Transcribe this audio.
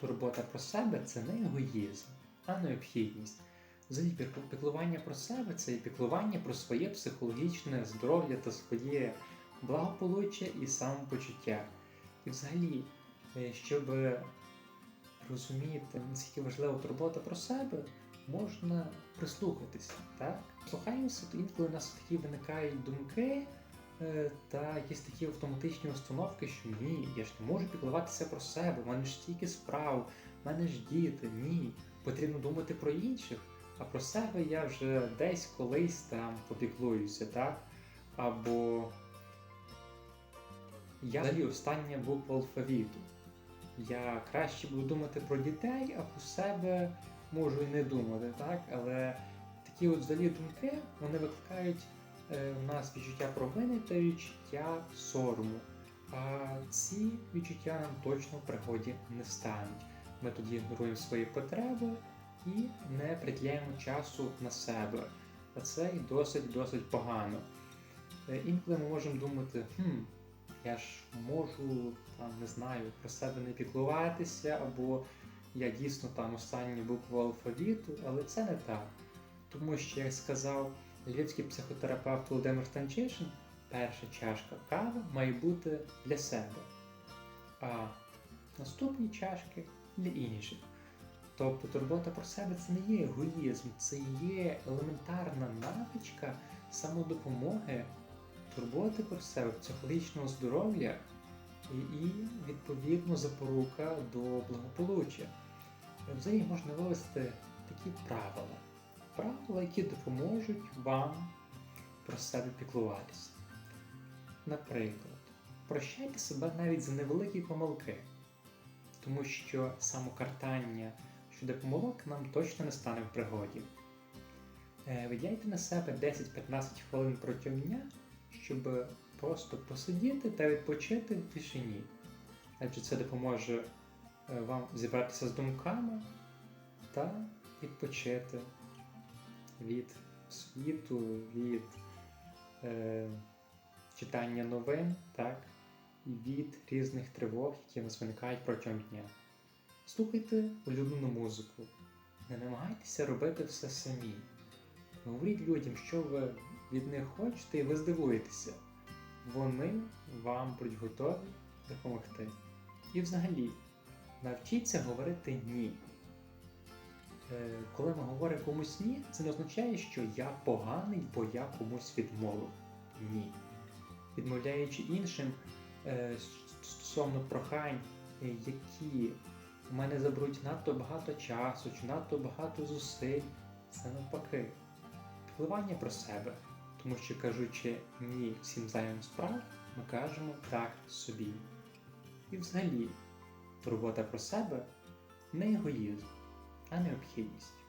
турбота про себе це не егоїзм, а необхідність. Взагалі, піклування про себе це і піклування про своє психологічне здоров'я та своє благополуччя і самопочуття. І взагалі, е, щоб розуміти, наскільки важлива турбота про себе, можна прислухатися, так? Слухаємося, то інколи у нас такі виникають думки та якісь такі автоматичні установки, що ні, я ж не можу піклуватися про себе, в мене ж стільки справ, в мене ж діти, ні. Потрібно думати про інших, а про себе я вже десь колись там попіклуюся, так? Або я взагалі остання буква алфавіту. Я краще буду думати про дітей, а про себе можу і не думати, так? Але такі от взагалі думки вони викликають е, в нас відчуття провини та відчуття сорому. А ці відчуття нам точно в пригоді не стануть. Ми тоді ігноруємо свої потреби і не приділяємо часу на себе. А це і досить досить погано. Е, Інколи ми можемо думати, хм, я ж можу там не знаю про себе не піклуватися, або я дійсно там останню букву алфавіту, але це не так. Тому що, як сказав львівський психотерапевт Володимир Станчишин, перша чашка кави має бути для себе, а наступні чашки для інших. Тобто турбота про себе це не є егоїзм, це є елементарна навичка самодопомоги, турботи про себе, психологічного здоров'я і, відповідно запорука до благополуччя. Взагалі можна вивести такі правила. Правила, які допоможуть вам про себе піклуватися. Наприклад, прощайте себе навіть за невеликі помилки, тому що самокартання щодо помилок нам точно не стане в пригоді. Е, Виділяйте на себе 10-15 хвилин протягом дня, щоб просто посидіти та відпочити в тишині. Адже це допоможе е, вам зібратися з думками та відпочити від світу, від е, читання новин, так, і від різних тривог, які нас виникають протягом дня. Слухайте улюблену музику. Не намагайтеся робити все самі. Говоріть людям, що ви від них хочете, і ви здивуєтеся. Вони вам будуть готові допомогти. І взагалі, навчіться говорити ні. Е, Коли ми говоримо комусь ні, це не означає, що я поганий, бо я комусь відмовив. Ні. Відмовляючи іншим е, стосовно прохань, е, які у мене заберуть надто багато часу чи надто багато зусиль, це навпаки. Піклування про себе. Тому що кажучи ні всім зайвим справ, ми кажемо так собі. І взагалі, турбота про себе не егоїзм, а необхідність.